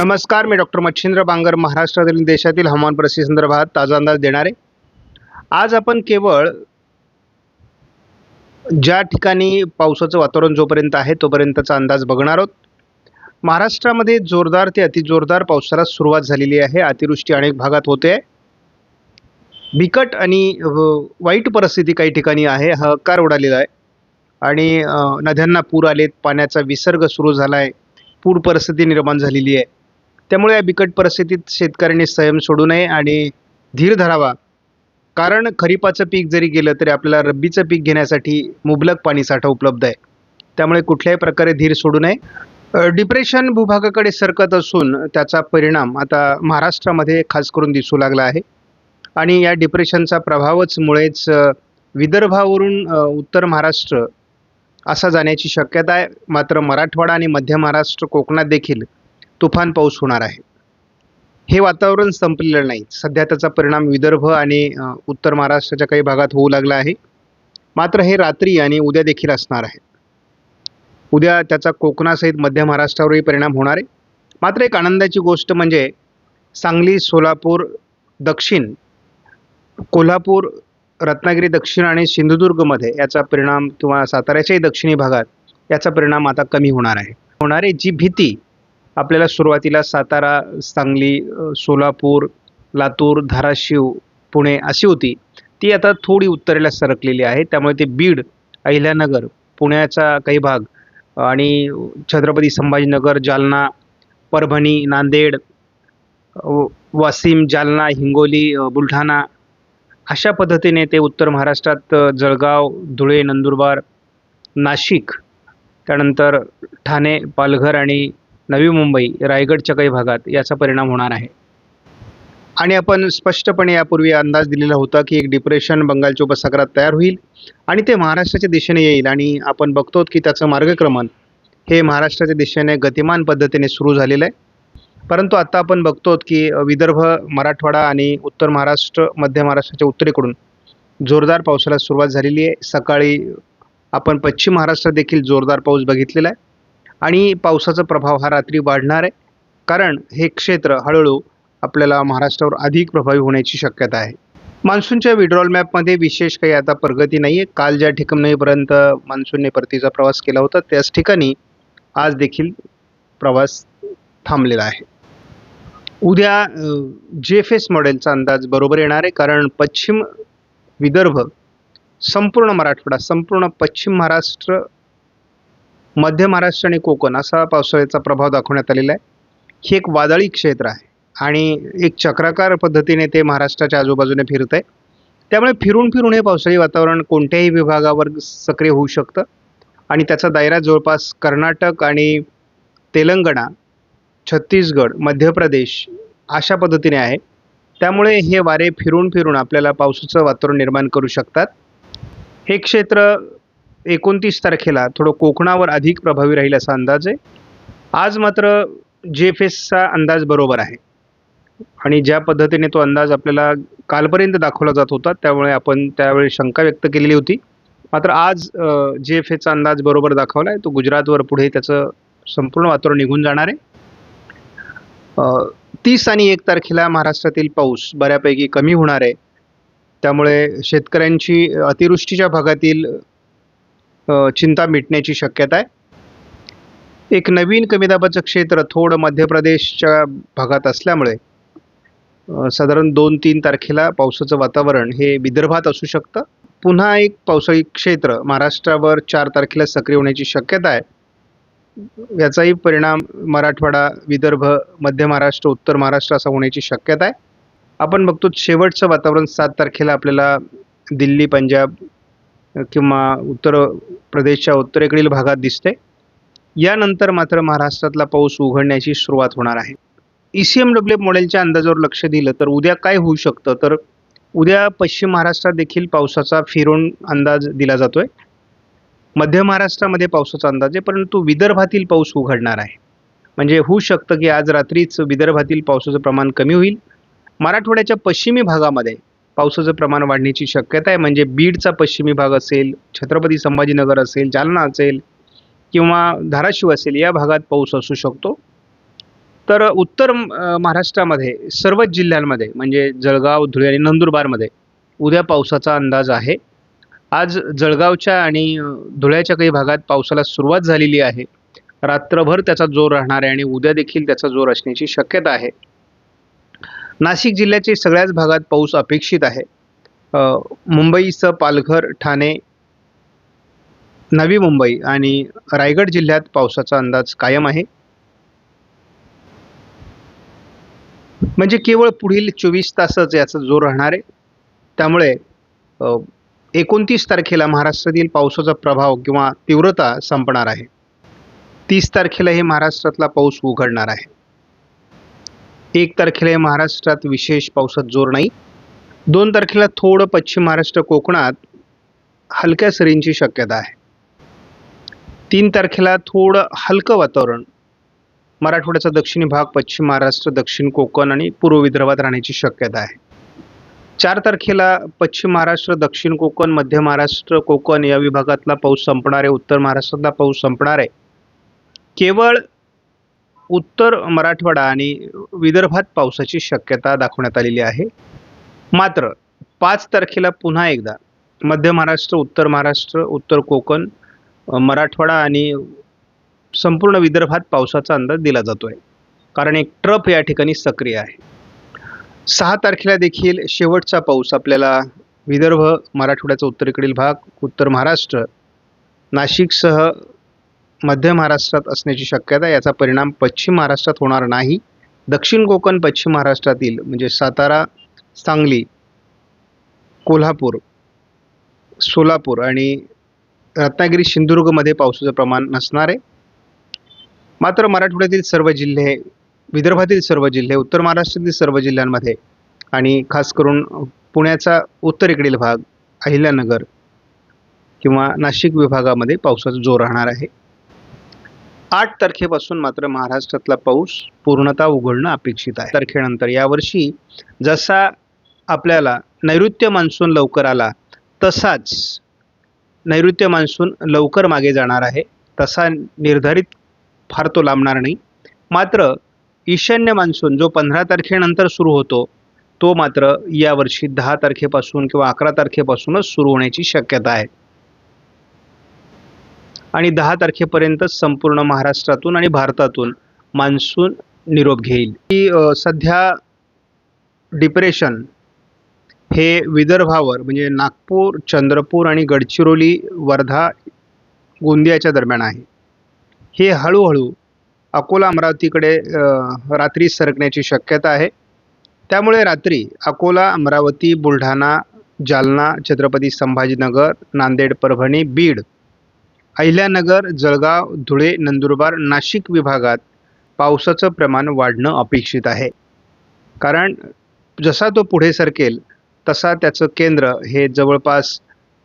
नमस्कार मी डॉक्टर मच्छिंद्र बांगर महाराष्ट्रातील देशातील हवामान परिस्थिती संदर्भात ताजा अंदाज देणार आहे. आज आपण केवळ ज्या ठिकाणी पावसाचं वातावरण जोपर्यंत आहे तोपर्यंतचा अंदाज बघणार आहोत. महाराष्ट्रामध्ये जोरदार ते अतिजोरदार पावसाला सुरुवात झालेली आहे. अतिवृष्टी अनेक भागात होते. आहे बिकट आणि वाईट परिस्थिती काही ठिकाणी आहे. हकार उडालेला आहे. आणि नद्यांना पूर आलेत. पाण्याचा विसर्ग सुरू झाला आहे पूर परिस्थिती निर्माण झालेली आहे. त्यामुळे या बिकट परिस्थितीत शेतकऱ्यांनी संयम सोडू नये आणि धीर धरावा. कारण खरीपाचं पीक जरी गेलं तरी आपल्याला रब्बीचं पीक घेण्यासाठी मुबलक पाणीसाठा उपलब्ध आहे. त्यामुळे कुठल्याही प्रकारे धीर सोडू नये. डिप्रेशन भूभागाकडे सरकत असून त्याचा परिणाम आता महाराष्ट्रामध्ये खास करून दिसू लागला आहे. आणि या डिप्रेशनचा प्रभावच मुळेच विदर्भावरून उत्तर महाराष्ट्र असा जाण्याची शक्यता आहे. मात्र मराठवाडा आणि मध्य महाराष्ट्र कोकणात देखील तुफान पाऊस होणार आहे. हे वातावरण संपलेलं नाही. सध्या त्याचा परिणाम विदर्भ आणि उत्तर महाराष्ट्राच्या काही भागात होऊ लागला आहे. मात्र हे रात्री आणि उद्या देखील असणार आहे. उद्या त्याचा कोकणासहित मध्य महाराष्ट्रावरही परिणाम होणार आहे. मात्र एक आनंदाची गोष्ट म्हणजे सांगली सोलापूर दक्षिण कोल्हापूर रत्नागिरी दक्षिण आणि सिंधुदुर्गमध्ये याचा परिणाम किंवा साताऱ्याच्याही दक्षिणी भागात याचा परिणाम आता कमी होणार आहे. होणारी जी भीती आपल्याला सुरुवातीला सातारा सांगली सोलापूर लातूर धाराशिव पुणे अशी होती. ती आता थोडी उत्तरेला सरकलेली आहे. त्यामुळे ते बीड अहिल्यानगर पुण्याचा काही भाग आणि छत्रपती संभाजीनगर जालना परभणी नांदेड वासिम वाशिम जालना हिंगोली बुलढाणा अशा पद्धतीने ते उत्तर महाराष्ट्रात जळगाव धुळे नंदुरबार नाशिक त्यानंतर ठाणे पालघर आणि नवी मुंबई रायगडच्या काही भागात याचा परिणाम होणार आहे. आणि आपण स्पष्टपणे यापूर्वी अंदाज दिलेला होता की एक डिप्रेशन बंगालच्या उपसागरात तयार होईल आणि ते महाराष्ट्राच्या दिशेने येईल आणि आपण बघतो की त्याचं मार्गक्रमण हे महाराष्ट्राच्या दिशेने गतिमान पद्धतीने सुरू झालेलं आहे. परंतु आता आपण बघतो की विदर्भ मराठवाडा आणि उत्तर महाराष्ट्र मध्य महाराष्ट्राच्या उत्तरेकडून जोरदार पावसाला सुरुवात झालेली आहे. सकाळी आपण पश्चिम महाराष्ट्रात देखील जोरदार पाऊस बघितलेला आहे. आणि पावसाचा प्रभाव हा रात्री वाढणार आहे. कारण हे क्षेत्र हळूहळू आपल्याला महाराष्ट्रावर अधिक प्रभावी होण्याची शक्यता आहे. मान्सूनच्या विड्रॉल मॅपमध्ये विशेष काही आता प्रगती नाही आहे काल ज्या ठिकाणीपर्यंत मान्सूनने परतीचा प्रवास केला होता त्याच ठिकाणी आज देखील प्रवास थांबलेला आहे. उद्या जे एफ एस मॉडेलचा अंदाज बरोबर येणार आहे. कारण पश्चिम विदर्भ संपूर्ण मराठवाडा संपूर्ण पश्चिम महाराष्ट्र मध्य महाराष्ट्र आणि कोकण असा पावसाळ्याचा प्रभाव दाखवण्यात आलेला आहे. हे एक वादळी क्षेत्र आहे आणि एक चक्राकार पद्धतीने ते महाराष्ट्राच्या आजूबाजूने फिरत आहे. त्यामुळे फिरून फिरून हे पावसाळी वातावरण कोणत्याही विभागावर सक्रिय होऊ शकतं. आणि त्याचा दायरा जवळपास कर्नाटक आणि तेलंगणा छत्तीसगड मध्य प्रदेश अशा पद्धतीने आहे. त्यामुळे हे वारे फिरून फिरून आपल्याला पावसाचं वातावरण निर्माण करू शकतात. हे क्षेत्र एकोणतीस तारखेला थोडं कोकणावर अधिक प्रभावी राहील असा अंदाज आहे. आज मात्र जे एफ एसचा अंदाज बरोबर आहे. आणि ज्या पद्धतीने तो अंदाज आपल्याला कालपर्यंत दाखवला जात होता त्यामुळे आपण त्यावेळी शंका व्यक्त केलेली होती. मात्र आज जे एफ एचा अंदाज बरोबर दाखवला आहे तो गुजरातवर पुढे त्याचं संपूर्ण वातावरण निघून जाणार आहे. तीस आणि एक तारखेला महाराष्ट्रातील पाऊस बऱ्यापैकी कमी होणार आहे. त्यामुळे शेतकऱ्यांची अतिवृष्टीच्या भागातील चिंता मिटण्याची शक्यता आहे. एक नवीन कमी दाबाचं क्षेत्र थोडं मध्य प्रदेशच्या भागात असल्यामुळे साधारण दोन तीन तारखेला पावसाचं वातावरण हे विदर्भात असू शकतं. पुन्हा एक पावसाळी क्षेत्र महाराष्ट्रावर चार तारखेला सक्रिय होण्याची शक्यता आहे. याचाही परिणाम मराठवाडा विदर्भ मध्य महाराष्ट्र उत्तर महाराष्ट्र असा होण्याची शक्यता आहे. आपण बघतो शेवटचं वातावरण सात तारखेला आपल्याला दिल्ली पंजाब किंवा उत्तर प्रदेशच्या उत्तरेकडील भागात दिसते. यानंतर मात्र महाराष्ट्रातला पाऊस उघडण्याची सुरुवात होणार आहे. ई सी एम डब्ल्यू मॉडेलच्या अंदाजावर लक्ष दिलं तर उद्या काय होऊ शकतं? तर उद्या पश्चिम महाराष्ट्रात देखील पावसाचा फिरून अंदाज दिला जातोय. मध्य महाराष्ट्रामध्ये पावसाचा अंदाज आहे परंतु विदर्भातील पाऊस उघडणार आहे. म्हणजे होऊ शकतं की आज रात्रीच विदर्भातील पावसाचं प्रमाण कमी होईल. मराठवाड्याच्या पश्चिमी भागामध्ये पावसाचं प्रमाण वाढण्याची शक्यता आहे. म्हणजे बीडचा पश्चिमी भाग असेल छत्रपती संभाजीनगर असेल जालना असेल किंवा धाराशिव असेल या भागात पाऊस असू शकतो. तर उत्तर महाराष्ट्रामध्ये सर्वच जिल्ह्यांमध्ये म्हणजे जळगाव धुळे आणि नंदुरबारमध्ये उद्या पावसाचा अंदाज आहे. आज जळगावच्या आणि धुळ्याच्या काही भागात पावसाला सुरुवात झालेली आहे. रात्रभर त्याचा जोर राहणार आहे आणि उद्या देखील त्याचा जोर असण्याची शक्यता आहे. नाशिक जिल्ह्याचे सगळ्याच भागात पाऊस अपेक्षित आहे. मुंबईसह पालघर ठाणे नवी मुंबई आणि रायगड जिल्ह्यात पावसाचा अंदाज कायम आहे. म्हणजे केवळ पुढील चोवीस तासच याचा जोर राहणार आहे. त्यामुळे एकोणतीस तारखेला महाराष्ट्रातील पावसाचा प्रभाव किंवा तीव्रता संपणार आहे. तीस तारखेला हे महाराष्ट्रातला पाऊस उघडणार आहे. एक तारखेला हे महाराष्ट्रात विशेष पावसात जोर नाही. दोन तारखेला थोडं पश्चिम महाराष्ट्र कोकणात हलक्या सरींची शक्यता आहे. तीन तारखेला थोडं हलकं वातावरण. मराठवाड्याचा दक्षिणी भाग पश्चिम महाराष्ट्र दक्षिण कोकण आणि पूर्व विदर्भात राहण्याची शक्यता आहे. चार तारखेला पश्चिम महाराष्ट्र दक्षिण कोकण मध्य महाराष्ट्र कोकण या विभागातला पाऊस संपणार आहे. उत्तर महाराष्ट्रातला पाऊस संपणार आहे. केवळ उत्तर मराठवाडा आणि विदर्भात पावसाची शक्यता दाखवण्यात आलेली आहे. मात्र पाच तारखेला पुन्हा एकदा मध्य महाराष्ट्र उत्तर महाराष्ट्र उत्तर कोकण मराठवाडा आणि संपूर्ण विदर्भात पावसाचा अंदाज दिला जातो आहे कारण एक ट्रप या ठिकाणी सक्रिय आहे. सहा तारखेला देखील शेवटचा पाऊस आपल्याला विदर्भ मराठवाड्याचा उत्तरेकडील भाग उत्तर महाराष्ट्र नाशिकसह मध्य महाराष्ट्रात असण्याची शक्यता याचा परिणाम पश्चिम महाराष्ट्रात होणार नाही. दक्षिण कोकण पश्चिम महाराष्ट्रातील म्हणजे सातारा सांगली कोल्हापूर सोलापूर आणि रत्नागिरी सिंधुदुर्गमध्ये पावसाचं प्रमाण नसणार आहे. मात्र मराठवाड्यातील सर्व जिल्हे विदर्भातील सर्व जिल्हे उत्तर महाराष्ट्रातील सर्व जिल्ह्यांमध्ये आणि खास करून पुण्याचा उत्तरेकडील भाग अहिल्यानगर किंवा नाशिक विभागामध्ये पावसाचा जोर राहणार आहे. आठ तारखेपासून मात्र महाराष्ट्रातला पाऊस पूर्णतः उघडणं अपेक्षित आहे. तारखेनंतर यावर्षी जसा आपल्याला नैऋत्य मान्सून लवकर आला तसाच नैऋत्य मान्सून लवकर मागे जाणार आहे. तसा निर्धारित फार तो लांबणार नाही. मात्र ईशान्य मान्सून जो पंधरा तारखेनंतर सुरू होतो तो मात्र यावर्षी दहा तारखेपासून किंवा अकरा तारखेपासूनच सुरू होण्याची शक्यता आहे. आणि दहा तारखेपर्यंत संपूर्ण महाराष्ट्रातून आणि भारतातून मान्सून निरोप घेईल. की सध्या डिप्रेशन हे विदर्भावर म्हणजे नागपूर चंद्रपूर आणि गडचिरोली वर्धा गोंदियाच्या दरम्यान आहे. हे हळूहळू अकोला अमरावतीकडे रात्री सरकण्याची शक्यता आहे. त्यामुळे रात्री अकोला अमरावती बुलढाणा जालना छत्रपती संभाजीनगर नांदेड परभणी बीड अहिल्यानगर जळगाव धुळे नंदुरबार नाशिक विभागात पावसाचं प्रमाण वाढणं अपेक्षित आहे. कारण जसा तो पुढे सरकेल तसा त्याचं केंद्र हे जवळपास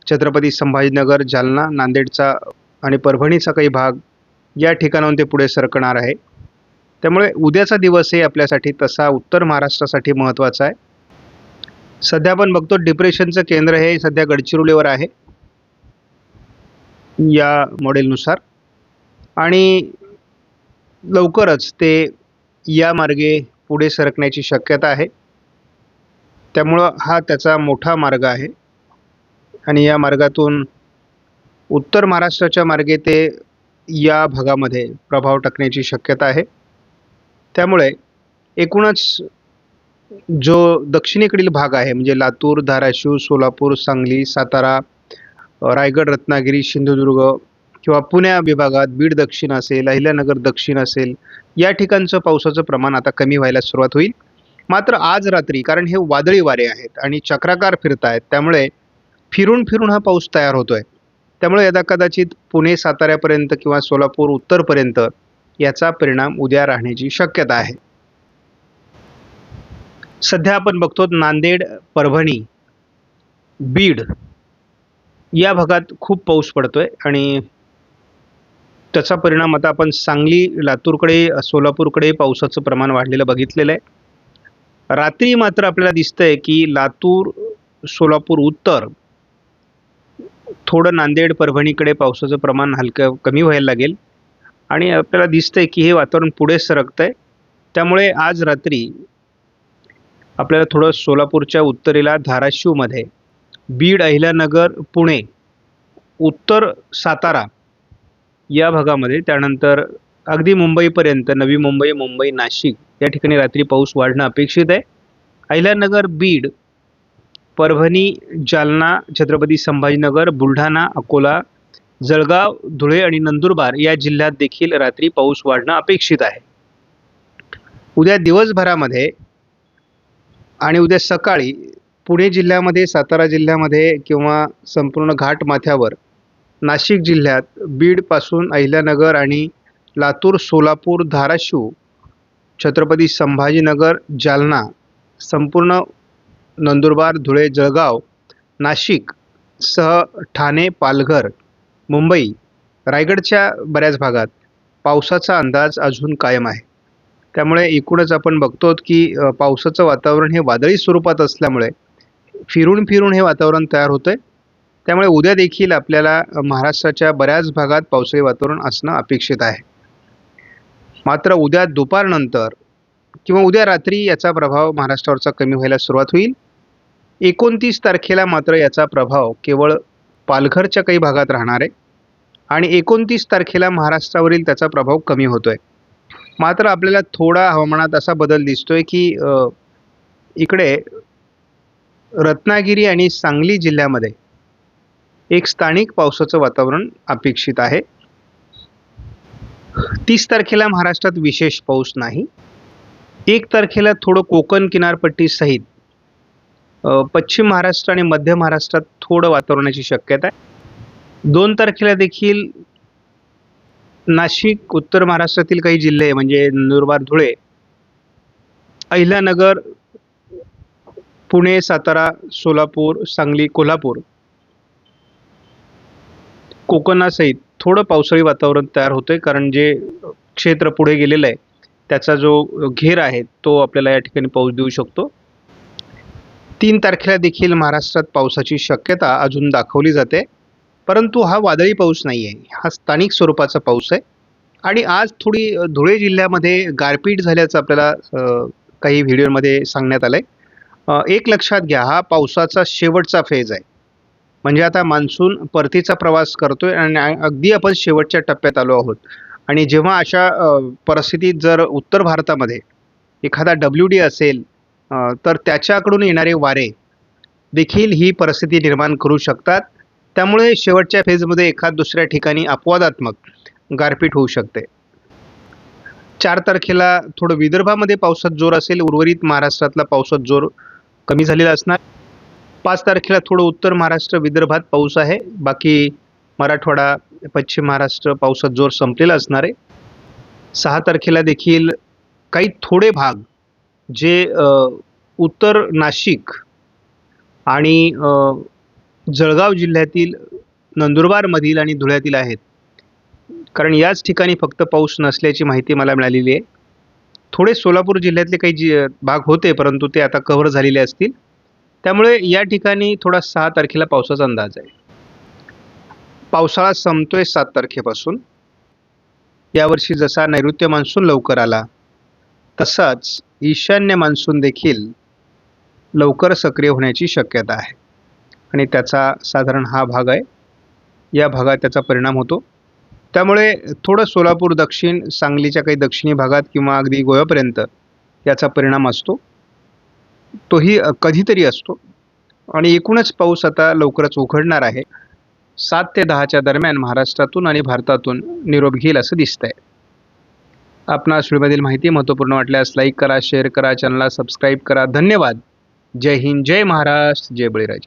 छत्रपती संभाजीनगर जालना नांदेडचा आणि परभणीचा काही भाग या ठिकाणाहून ते पुढे सरकणार आहे. त्यामुळे उद्याचा दिवस हे आपल्यासाठी तसा उत्तर महाराष्ट्रासाठी महत्त्वाचा आहे. सध्या आपण बघतो डिप्रेशनचं केंद्र हे सध्या गडचिरोलीवर आहे. या मॉडेलनुसार. आणि लवकरच ते या मार्गे पुढे सरकण्याची शक्यता आहे. त्यामुळं हा त्याचा मोठा मार्ग आहे. आणि या मार्गातून उत्तर महाराष्ट्राच्या मार्गे ते या भागामध्ये प्रभाव टाकण्याची शक्यता आहे. त्यामुळे एकूणच जो दक्षिणेकडील भाग आहे म्हणजे लातूर धाराशिव सोलापूर सांगली सातारा रायगड रत्नागिरी सिंधुदुर्ग किंवा पुण्या विभागात बीड दक्षिण असेल अहिल्यानगर दक्षिण असेल या ठिकाणचं पावसाचं प्रमाण आता कमी व्हायला सुरुवात होईल. मात्र आज रात्री कारण हे वादळी वारे आहेत आणि चक्राकार फिरत आहेत त्यामुळे फिरून फिरून हा पाऊस तयार होतोय. त्यामुळे यदा कदाचित पुणे साताऱ्यापर्यंत किंवा सोलापूर उत्तरपर्यंत याचा परिणाम उद्या राहण्याची शक्यता आहे. सध्या आपण बघतो नांदेड परभणी बीड या भागात खूप पाऊस पडतोय आणि त्याचा परिणाम आता आपण सांगली लातूरकडे सोलापूरकडे पावसाचं प्रमाण वाढलेलं बघितलेलं आहे. रात्री मात्र आपल्याला दिसतंय की लातूर सोलापूर उत्तर थोडं नांदेड परभणीकडे पावसाचं प्रमाण हलकं कमी व्हायला लागेल. आणि आपल्याला दिसतंय की हे वातावरण पुढे सरकतंय. त्यामुळे आज रात्री आपल्याला थोडं सोलापूरच्या उत्तरेला धाराशिवमध्ये बीड अहिल्यानगर पुणे उत्तर सातारा या भागामध्ये त्यानंतर अगदी मुंबईपर्यंत नवी मुंबई मुंबई नाशिक या ठिकाणी रात्री पाऊस वाढणं अपेक्षित आहे. अहिल्यानगर बीड परभणी जालना छत्रपती संभाजीनगर बुलढाणा अकोला जळगाव धुळे आणि नंदुरबार या जिल्ह्यात देखील रात्री पाऊस वाढणं अपेक्षित आहे. उद्या दिवसभरामध्ये आणि उद्या सकाळी पुणे जिल्ह्यामध्ये सातारा जिल्ह्यामध्ये किंवा संपूर्ण घाट माथ्यावर नाशिक जिल्ह्यात बीडपासून अहिल्यानगर आणि लातूर सोलापूर धाराशिव छत्रपती संभाजीनगर जालना संपूर्ण नंदुरबार धुळे जळगाव नाशिक सह ठाणे पालघर मुंबई रायगडच्या बऱ्याच भागात पावसाचा अंदाज अजून कायम आहे. त्यामुळे एकूणच आपण बघतो की पावसाचं वातावरण हे वादळी स्वरूपात असल्यामुळे फिरून फिरून हे वातावरण तयार होतं आहे त्यामुळे उद्या देखील आपल्याला महाराष्ट्राच्या बऱ्याच भागात पावसाळी वातावरण असणं अपेक्षित आहे. मात्र उद्या दुपारनंतर किंवा उद्या रात्री याचा प्रभाव महाराष्ट्रावरचा कमी व्हायला सुरुवात होईल. एकोणतीस तारखेला मात्र याचा प्रभाव केवळ पालघरच्या काही भागात राहणार आहे. आणि एकोणतीस तारखेला महाराष्ट्रावरील त्याचा प्रभाव कमी होतो आहे मात्र आपल्याला थोडा हवामानात असा बदल दिसतोय की इकडे रत्नागिरी आणि सांगली जिल्ह्यामध्ये एक स्थानिक पावसाचं वातावरण अपेक्षित आहे. तीस तारखेला महाराष्ट्रात विशेष पाऊस नाही. एक तारखेला थोडं कोकण किनारपट्टीसहित पश्चिम महाराष्ट्र आणि मध्य महाराष्ट्रात थोडं वातावरणाची शक्यता आहे. दोन तारखेला देखील नाशिक उत्तर महाराष्ट्रातील काही जिल्हे म्हणजे नंदुरबार धुळे अहिल्यानगर पुणे सातारा सोलापूर सांगली कोल्हापूर. कोकणासहित थोडं पावसाळी वातावरण तयार होतंय कारण जे क्षेत्र पुढे गेलेलं आहे त्याचा जो घेर आहे तो आपल्याला या ठिकाणी पाऊस देऊ शकतो. तीन तारखेला देखील महाराष्ट्रात पावसाची शक्यता अजून दाखवली जाते परंतु हा वादळी पाऊस नाही आहे हा स्थानिक स्वरूपाचा पाऊस आहे. आणि आज थोडी धुळे जिल्ह्यामध्ये गारपीट झाल्याचं आपल्याला काही व्हिडिओमध्ये सांगण्यात आलं आहे एक लक्षात घ्या हा पावसाचा शेवटचा फेज आहे. म्हणजे आता मान्सून परतीचा प्रवास करतोय आणि अगदी आपण शेवटच्या टप्प्यात आलो आहोत. आणि जेव्हा अशा परिस्थितीत जर उत्तर भारतामध्ये एखादा डब्ल्यू डी असेल तर त्याच्याकडून येणारे वारे देखील ही परिस्थिती निर्माण करू शकतात. त्यामुळे शेवटच्या फेजमध्ये एखाद दुसऱ्या ठिकाणी अपवादात्मक गारपीट होऊ शकते. चार तारखेला थोडं विदर्भामध्ये पावसात जोर असेल उर्वरित महाराष्ट्रातला पावसात जोर कमी झालेला असणार. पाच तारखेला थोडं उत्तर महाराष्ट्र विदर्भात पाऊस आहे. बाकी मराठवाडा पश्चिम महाराष्ट्र पावसात जोर संपलेला असणार आहे. सहा तारखेला देखील काही थोडे भाग जे उत्तर नाशिक आणि जळगाव जिल्ह्यातील नंदुरबारमधील आणि धुळ्यातील आहेत. कारण याच ठिकाणी फक्त पाऊस नसल्याची माहिती मला मिळालेली आहे. थोडे सोलापूर जिल्ह्यातले काही जी भाग होते परंतु ते आता कव्हर झालेले असतील. त्यामुळे या ठिकाणी थोडा सहा तारखेला पावसाचा अंदाज आहे. पावसाळा संपतोय सात तारखेपासून. यावर्षी जसा नैऋत्य मान्सून लवकर आला तसाच ईशान्य मान्सून देखील लवकर सक्रिय होण्याची शक्यता आहे. आणि त्याचा साधारण हा भाग आहे. या भागात त्याचा परिणाम होतो. त्यामुळे थोडं सोलापूर दक्षिण सांगलीच्या काही दक्षिणी भागात किंवा अगदी गोव्यापर्यंत याचा परिणाम असतो. तोही कधीतरी असतो. आणि एकूणच पाऊस आता लवकरच उघडणार आहे. सात ते दहाच्या दरम्यान महाराष्ट्रातून आणि भारतातून निरोप घेईल असं दिसतंय. आपणा व्हिडिओमधील माहिती महत्त्वपूर्ण वाटल्यास लाईक करा शेअर करा चॅनलला सबस्क्राईब करा. धन्यवाद. जय हिंद जय महाराष्ट्र जय बळीराजा.